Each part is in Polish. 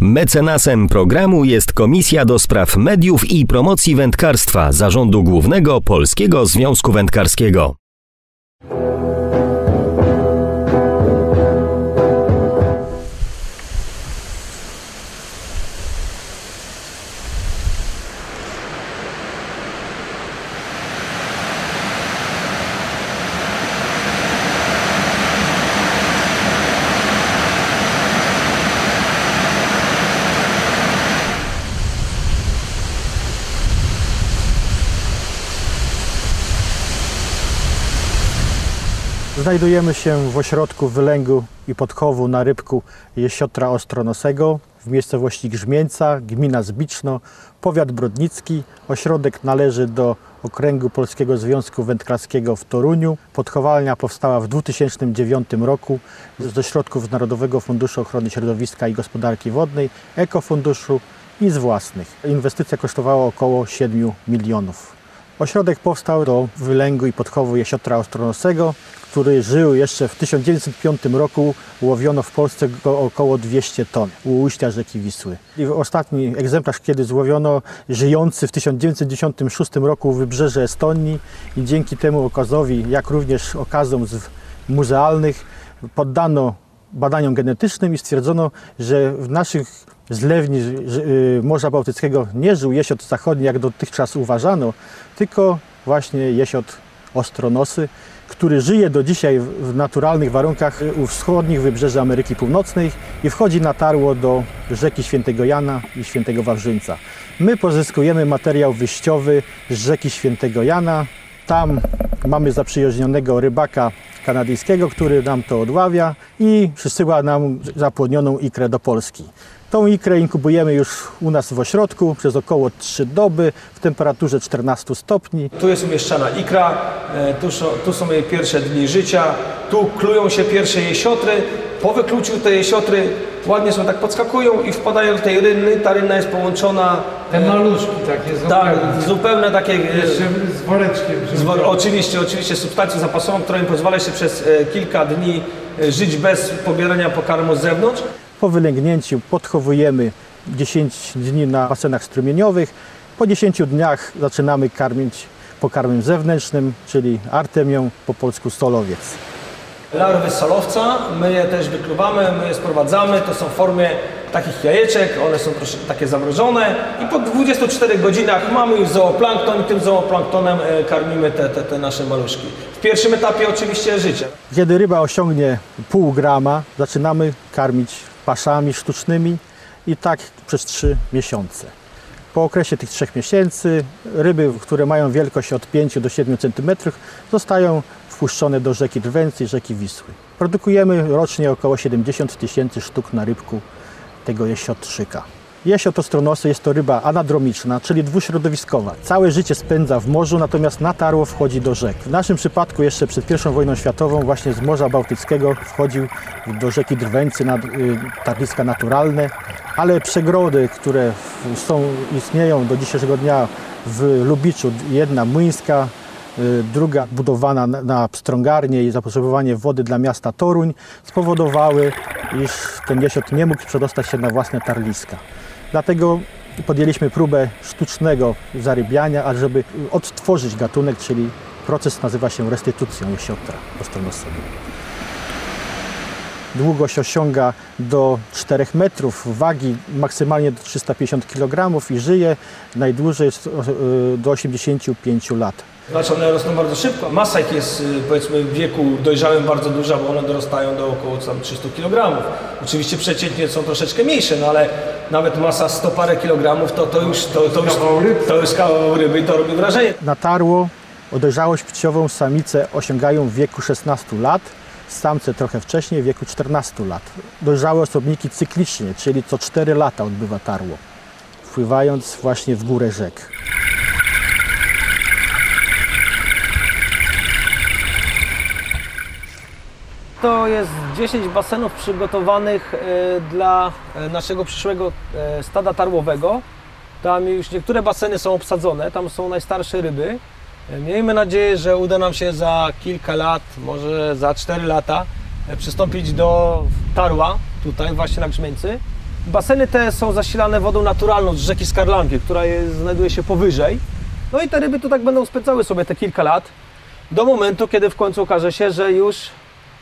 Mecenasem programu jest Komisja do Spraw Mediów i Promocji Wędkarstwa Zarządu Głównego Polskiego Związku Wędkarskiego. Znajdujemy się w ośrodku wylęgu i podchowu na rybku jesiotra ostronosego w miejscowości Grzmieńca, gmina Zbiczno, powiat brodnicki. Ośrodek należy do okręgu Polskiego Związku Wędkarskiego w Toruniu. Podchowalnia powstała w 2009 roku ze środków Narodowego Funduszu Ochrony Środowiska i Gospodarki Wodnej, Ekofunduszu i z własnych. Inwestycja kosztowała około 7 milionów. Ośrodek powstał do wylęgu i podchowu jesiotra ostronosego, który żył jeszcze w 1905 roku. Łowiono w Polsce około 200 ton u ujścia rzeki Wisły. I ostatni egzemplarz, kiedy złowiono, żyjący w 1996 roku wybrzeże Estonii i dzięki temu okazowi, jak również okazom z muzealnych, poddano badaniom genetycznym i stwierdzono, że w naszych zlewni y, Morza Bałtyckiego nie żył jesiot zachodni, jak dotychczas uważano, tylko właśnie jesiot ostronosy, który żyje do dzisiaj w naturalnych warunkach u wschodnich wybrzeży Ameryki Północnej i wchodzi na tarło do rzeki Świętego Jana i Świętego Wawrzyńca. My pozyskujemy materiał wyjściowy z rzeki Świętego Jana. Tam mamy zaprzyjaźnionego rybaka kanadyjskiego, który nam to odławia i przysyła nam zapłodnioną ikrę do Polski. Tą ikrę inkubujemy już u nas w ośrodku przez około 3 doby w temperaturze 14 stopni. Tu jest umieszczana ikra, e, tu są, tu są jej pierwsze dni życia, tu klują się pierwsze jesiotry. Po wykluciu te jesiotry ładnie są tak podskakują i wpadają do tej rynny. Ta rynna jest połączona Te maluszki takie tak, zupełnie. zupełne takie e, Jeszcze z woreczkiem. z, żeby- wo- oczywiście, oczywiście substancją zapasową, która im pozwala się przez e, kilka dni e, żyć bez pobierania pokarmu z zewnątrz. Po wylęgnięciu podchowujemy 10 dni na basenach strumieniowych. Po 10 dniach zaczynamy karmić pokarmem zewnętrznym, czyli artemią, po polsku solowiec. Larwy solowca, my je też wykluwamy, my je sprowadzamy, to są w formie takich jajeczek, one są takie zamrożone i po 24 godzinach mamy już zooplankton i tym zooplanktonem e, karmimy te, te, te nasze maluszki. W pierwszym etapie oczywiście życia. Kiedy ryba osiągnie pół grama, zaczynamy karmić paszami sztucznymi i tak przez 3 miesiące. Po okresie tych 3 miesięcy ryby, które mają wielkość od 5 do 7 cm, zostają wpuszczone do rzeki Drwęcy i rzeki Wisły. Produkujemy rocznie około 70 tysięcy sztuk na rybku tego jesiotrzyka. Jesiot ostronosy jest to ryba anadromiczna, czyli dwuśrodowiskowa. Całe życie spędza w morzu, natomiast na tarło wchodzi do rzek. W naszym przypadku jeszcze przed I wojną światową właśnie z Morza Bałtyckiego wchodził do rzeki Drwęcy na y, tarliska naturalne, ale przegrody, które są, istnieją do dzisiejszego dnia w Lubiczu, jedna młyńska, y, druga budowana na- pstrągarnię i zapotrzebowanie wody dla miasta Toruń spowodowały, iż ten jesiot nie mógł przedostać się na własne tarliska. Dlatego podjęliśmy próbę sztucznego zarybiania, ażeby odtworzyć gatunek, czyli proces nazywa się restytucją jesiotra ostronosego. Długość osiąga do 4 metrów, wagi maksymalnie do 350 kg i żyje najdłużej do 85 lat. Znaczy one rosną bardzo szybko. Masa ich jest y, powiedzmy w wieku dojrzałym bardzo duża, bo one dorastają do około tam 300 kg. Oczywiście przeciętnie są troszeczkę mniejsze, no ale nawet masa 100 parę kilogramów to, to już to, to, już, Kawał ryby. to już kawał ryby i to robi wrażenie. Na tarło dojrzałość płciową samice osiągają w wieku 16 lat, samce trochę wcześniej, w wieku 14 lat. Dojrzałe osobniki cyklicznie, czyli co 4 lata odbywa tarło, wpływając właśnie w górę rzek. To jest 10 basenów przygotowanych e, dla e, naszego przyszłego e, stada tarłowego. Tam już niektóre baseny są obsadzone, tam są najstarsze ryby. Miejmy nadzieję, że uda nam się za kilka lat, może za 4 lata, przystąpić do tarła tutaj właśnie na Grzmieńcy. Baseny te są zasilane wodą naturalną z rzeki Skarlanki, która jest, znajduje się powyżej. No i te ryby tu tak będą spędzały sobie te kilka lat, do momentu, kiedy w końcu okaże się, że już,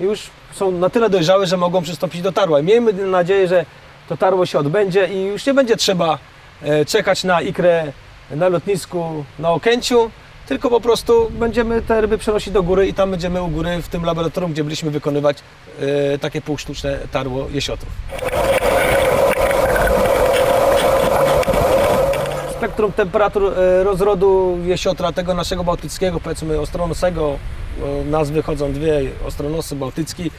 już są na tyle dojrzałe, że mogą przystąpić do tarła. Miejmy nadzieję, że to tarło się odbędzie i już nie będzie trzeba e, czekać na ikrę na lotnisku na Okęciu, tylko po prostu będziemy te ryby przenosić do góry i tam będziemy u góry w tym laboratorium, gdzie byliśmy wykonywać e, takie półsztuczne tarło jesiotrów. Spektrum temperatur e, rozrodu jesiotra, tego naszego bałtyckiego, powiedzmy ostronosego, e, nazwy chodzą dwie, ostronosy, bałtycki,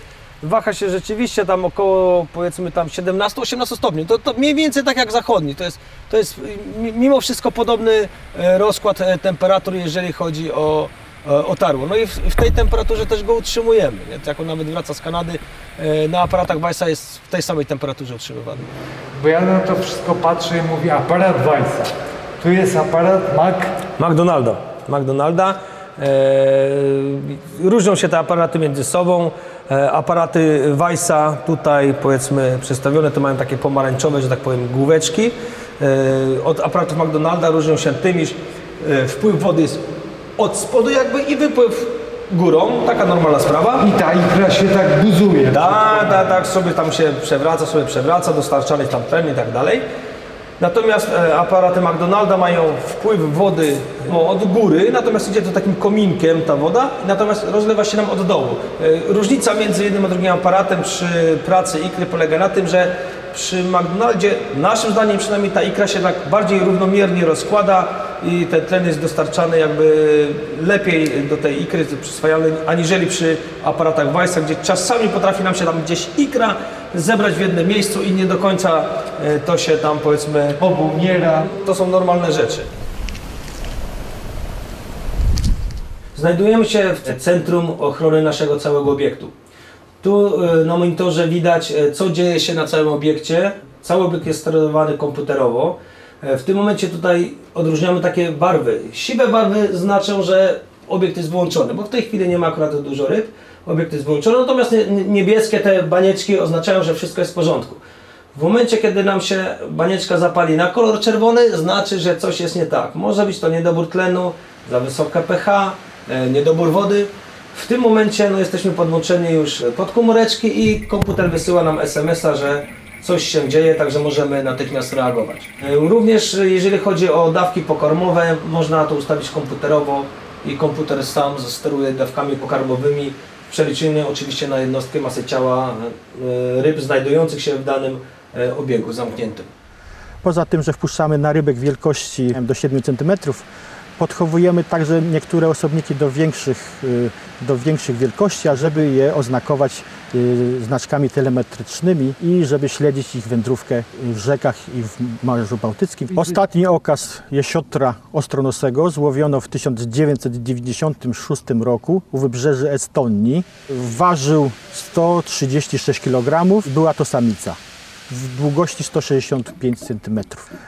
waha się rzeczywiście tam około powiedzmy tam 17-18 stopni. To, to mniej więcej tak jak zachodni. To jest, to jest mi- mimo wszystko podobny e, rozkład e, temperatur, jeżeli chodzi o, o tarło. No i w, w tej temperaturze też go utrzymujemy. Nie? Jak on nawet wraca z Kanady, na aparatach Weissa jest w tej samej temperaturze utrzymywany. Bo ja na to wszystko patrzę i mówię aparat Weissa. Tu jest aparat Mac. McDonalda. McDonalda. E, różnią się te aparaty między sobą. E, aparaty Weissa tutaj powiedzmy przedstawione to mają takie pomarańczowe, że tak powiem, główeczki. E, od aparatów McDonalda różnią się tym, iż wpływ wody jest od spodu jakby i wypływ górą. Taka normalna sprawa. I ta ikra się tak buzuje. Tak, tak, tak, sobie tam się przewraca, sobie przewraca, dostarczany tam tlen i tak dalej. Natomiast aparaty McDonalda mają wpływ wody no, od góry, natomiast idzie to takim kominkiem ta woda, natomiast rozlewa się nam od dołu. E, Różnica między jednym a drugim aparatem przy pracy ikry polega na tym, że przy McDonaldzie, naszym zdaniem przynajmniej ta ikra się tak bardziej równomiernie rozkłada i ten tlen jest dostarczany jakby lepiej do tej ikry przyswajalnej, aniżeli przy aparatach Weissa, gdzie czasami potrafi nam się tam gdzieś ikra zebrać w jednym miejscu i nie do końca e, to się tam powiedzmy Obumiera. to są normalne rzeczy. Znajdujemy się w centrum ochrony naszego całego obiektu. Tu e, na monitorze widać, e, co dzieje się na całym obiekcie. Cały obiekt jest sterowany komputerowo. E, W tym momencie tutaj odróżniamy takie barwy. Siwe barwy znaczą, że obiekt jest wyłączony, bo w tej chwili nie ma akurat dużo ryb. Obiekt jest wyłączony, natomiast nie- nie- niebieskie te banieczki oznaczają, że wszystko jest w porządku. W momencie, kiedy nam się banieczka zapali na kolor czerwony, znaczy, że coś jest nie tak. Może być to niedobór tlenu, za wysoka pH, niedobór wody. W tym momencie no, jesteśmy podłączeni już pod komóreczki i komputer wysyła nam SMS-a, że coś się dzieje, także możemy natychmiast reagować. E, Również e, jeżeli chodzi o dawki pokarmowe, można to ustawić komputerowo i komputer sam steruje dawkami pokarmowymi w przeliczeniu oczywiście na jednostkę masy ciała e, ryb znajdujących się w danym e, obiegu zamkniętym. Poza tym, że wpuszczamy na rybek wielkości do 7 cm, podchowujemy także niektóre osobniki do większych, y, do większych wielkości, ażeby je oznakować y, znaczkami telemetrycznymi i żeby śledzić ich wędrówkę w rzekach i w Morzu Bałtyckim. Ostatni okaz jesiotra ostronosego złowiono w 1996 roku u wybrzeży Estonii. Ważył 136 kg, była to samica w długości 165 cm.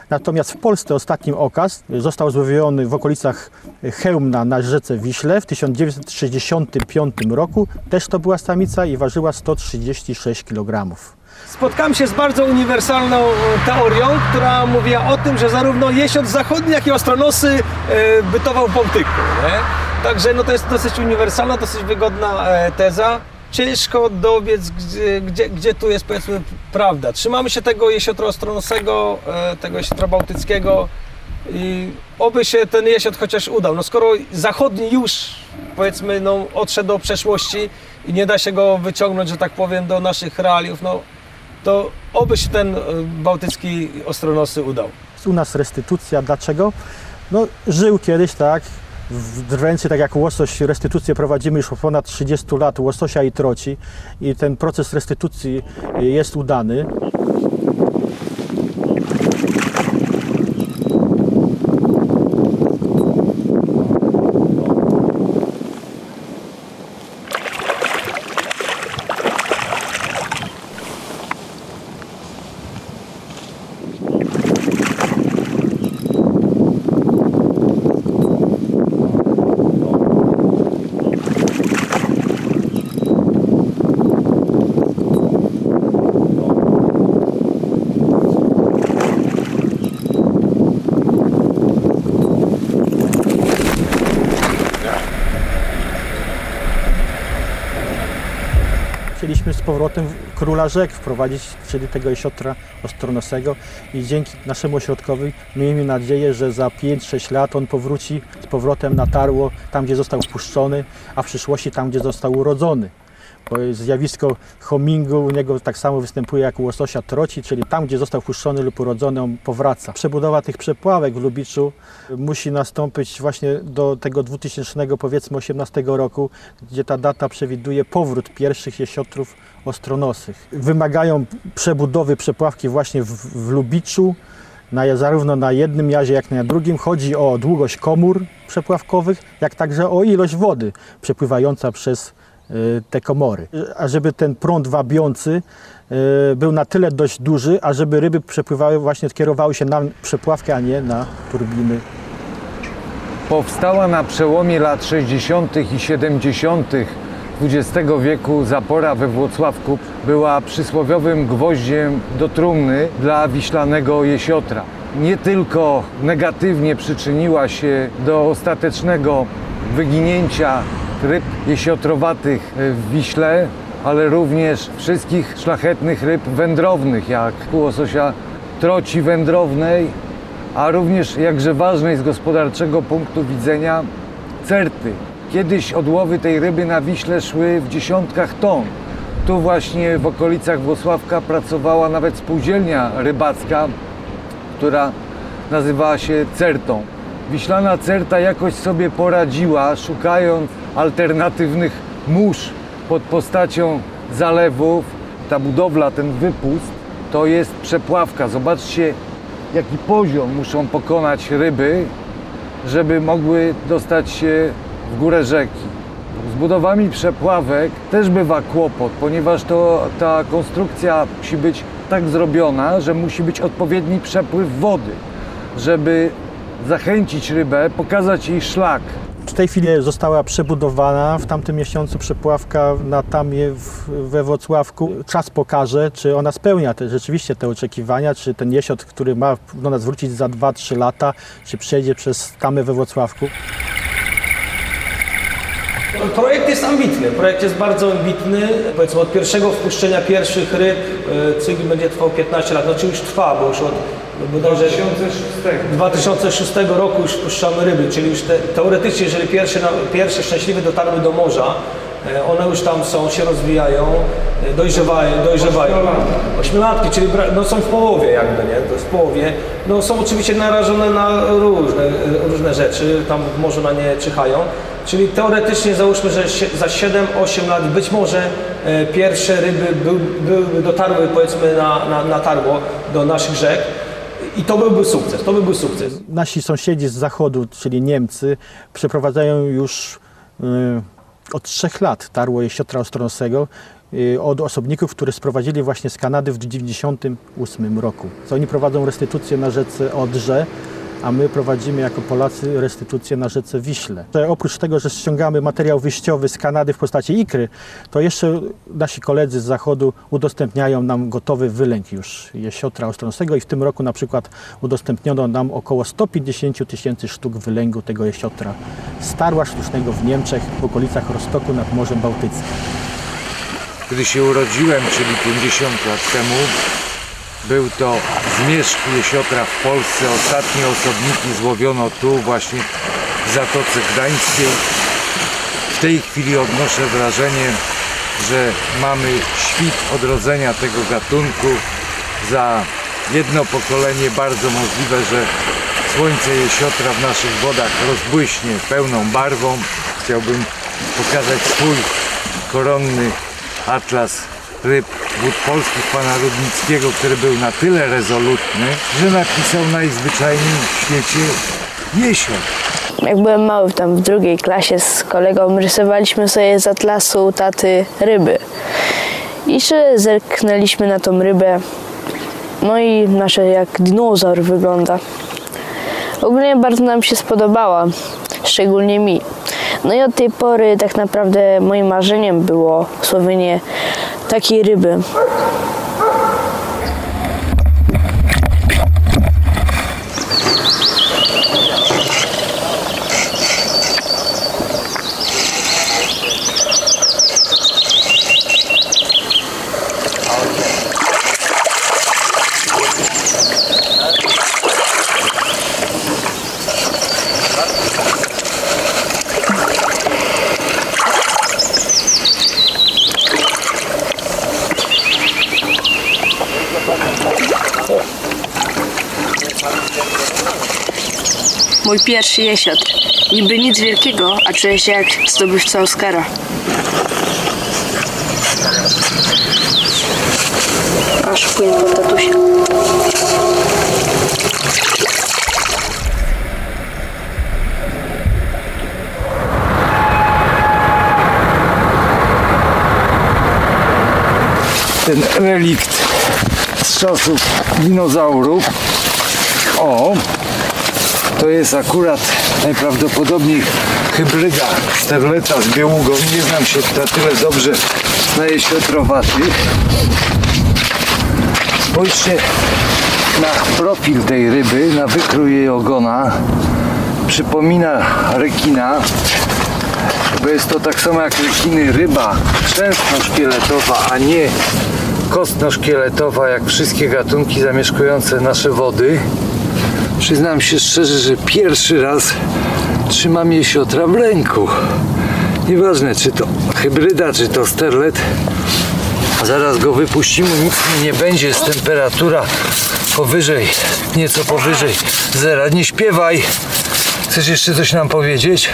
Natomiast w Polsce ostatnim okaz został złowiony w okolicach Chełmna na rzece Wiśle w 1965 roku. Też to była samica i ważyła 136 kg. Spotkałem się z bardzo uniwersalną e, teorią, która mówiła o tym, że zarówno jesiot zachodni, jak i ostronosy e, bytował w Bałtyku. Nie? Także no to jest dosyć uniwersalna, dosyć wygodna e, teza. Ciężko dobiec, gdzie, gdzie, gdzie tu jest powiedzmy prawda. Trzymamy się tego jesiotra ostronosego, e, tego jesiotra bałtyckiego i oby się ten jesiot chociaż udał. No skoro zachodni już powiedzmy no, odszedł do przeszłości i nie da się go wyciągnąć, że tak powiem, do naszych realiów, no to oby się ten e, bałtycki ostronosy udał. U nas restytucja. Dlaczego? No, żył kiedyś, tak, w drwęcy, tak jak łosoś, restytucję prowadzimy już ponad 30 lat, łososia i troci i ten proces restytucji jest udany. Powrotem króla rzek wprowadzić, czyli tego jesiotra ostronosego i dzięki naszemu ośrodkowi miejmy nadzieję, że za 5-6 lat on powróci z powrotem na tarło, tam gdzie został wpuszczony, a w przyszłości tam gdzie został urodzony. Zjawisko homingu u niego tak samo występuje jak u łososia troci, czyli tam, gdzie został wpuszczony lub urodzony, on powraca. Przebudowa tych przepławek w Lubiczu musi nastąpić właśnie do tego 2000, powiedzmy 18 roku, gdzie ta data przewiduje powrót pierwszych jesiotrów ostronosych. Wymagają przebudowy przepławki właśnie w, w Lubiczu, na, zarówno na jednym jazie, jak i na drugim. Chodzi o długość komór przepławkowych, jak także o ilość wody przepływająca przez te komory. A żeby ten prąd wabiący y, był na tyle dość duży, a żeby ryby przepływały, właśnie kierowały się na przepławkę, a nie na turbiny. Powstała na przełomie lat 60. i 70. XX wieku zapora we Włocławku była przysłowiowym gwoździem do trumny dla wiślanego jesiotra. Nie tylko negatywnie przyczyniła się do ostatecznego wyginięcia ryb jesiotrowatych w Wiśle, ale również wszystkich szlachetnych ryb wędrownych, jak łososia troci wędrownej, a również jakże ważnej z gospodarczego punktu widzenia certy. Kiedyś odłowy tej ryby na Wiśle szły w dziesiątkach ton. Tu właśnie w okolicach Włocławka pracowała nawet spółdzielnia rybacka, która nazywała się Certą. Wiślana Certa jakoś sobie poradziła, szukając alternatywnych mórz pod postacią zalewów. Ta budowla, ten wypust, to jest przepławka. Zobaczcie, jaki poziom muszą pokonać ryby, żeby mogły dostać się w górę rzeki. Z budowami przepławek też bywa kłopot, ponieważ to, ta konstrukcja musi być tak zrobiona, że musi być odpowiedni przepływ wody, żeby zachęcić rybę, pokazać jej szlak. W tej chwili została przebudowana w tamtym miesiącu przepławka na Tamie w, we Wrocławku. Czas pokaże, czy ona spełnia te, rzeczywiście te oczekiwania, czy ten jesiot, który ma do nas wrócić za 2-3 lata, czy przejdzie przez Tamę we Wrocławku. Projekt jest ambitny, projekt jest bardzo ambitny. Powiedzmy od pierwszego wpuszczenia pierwszych ryb e, cykl będzie trwał 15 lat, znaczy już trwa, bo już od bodajże 2006 roku już wpuszczamy ryby, czyli już te, teoretycznie, jeżeli pierwsze, pierwsze szczęśliwe dotarły do morza, e, one już tam są, się rozwijają, e, dojrzewają, dojrzewają. Ośmiolatki, czyli no, są w połowie jakby, nie? To jest w połowie. No, są oczywiście narażone na różne, różne rzeczy, tam w morzu na nie czyhają. Czyli teoretycznie załóżmy, że za 7-8 lat być może e, pierwsze ryby był, były, dotarły powiedzmy na, na, na tarło do naszych rzek i to byłby sukces, to byłby sukces. Nasi sąsiedzi z zachodu, czyli Niemcy, przeprowadzają już y, od trzech lat tarło jesiotra ostronosego y, od osobników, których sprowadzili właśnie z Kanady w 1998 roku. Co oni prowadzą restytucję na rzece Odrze, a my prowadzimy jako Polacy restytucję na rzece Wiśle. Oprócz tego, że ściągamy materiał wyjściowy z Kanady w postaci ikry, to jeszcze nasi koledzy z zachodu udostępniają nam gotowy wylęk już jesiotra ostronosego i w tym roku na przykład udostępniono nam około 150 tysięcy sztuk wylęgu tego jesiotra starła sztucznego w Niemczech w okolicach Rostoku nad Morzem Bałtyckim. Gdy się urodziłem, czyli 50 lat temu, był to zmierzch jesiotra w Polsce. Ostatnie osobniki złowiono tu właśnie w Zatoce Gdańskiej. W tej chwili odnoszę wrażenie, że mamy świt odrodzenia tego gatunku. Za jedno pokolenie bardzo możliwe, że słońce jesiotra w naszych wodach rozbłyśnie pełną barwą. Chciałbym pokazać swój koronny atlas ryb wód polskich pana Rudnickiego, który był na tyle rezolutny, że napisał najzwyczajniej w świecie jesiot. Jak byłem mały, tam w drugiej klasie z kolegą rysowaliśmy sobie z atlasu taty ryby. I się zerknęliśmy na tą rybę. No i nasze jak dinozaur wygląda. Ogólnie bardzo nam się spodobała, szczególnie mi. No i od tej pory tak naprawdę moim marzeniem było słowienie takiej ryby. Mój pierwszy jesiotr. Niby nic wielkiego, a czuję się jak zdobywca Oscara. Aż płynie po ten relikt z czasów dinozaurów. O, to jest akurat najprawdopodobniej hybryda sterleta z białugą. Nie znam się na tyle dobrze na jesiotrowatych. Spójrzcie na profil tej ryby, na wykrój jej ogona. Przypomina rekina, bo jest to tak samo jak rekiny ryba trzęsno-szkieletowa, a nie kostno-szkieletowa jak wszystkie gatunki zamieszkujące nasze wody. Przyznam się szczerze, że pierwszy raz trzymam jesiotra w ręku. Nieważne czy to hybryda, czy to sterlet. Zaraz go wypuścimy, nic mi nie będzie, jest temperatura powyżej, nieco powyżej zera. Nie śpiewaj. Chcesz jeszcze coś nam powiedzieć?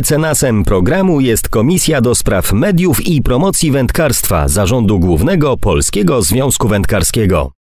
Mecenasem programu jest Komisja do Spraw Mediów i Promocji Wędkarstwa Zarządu Głównego Polskiego Związku Wędkarskiego.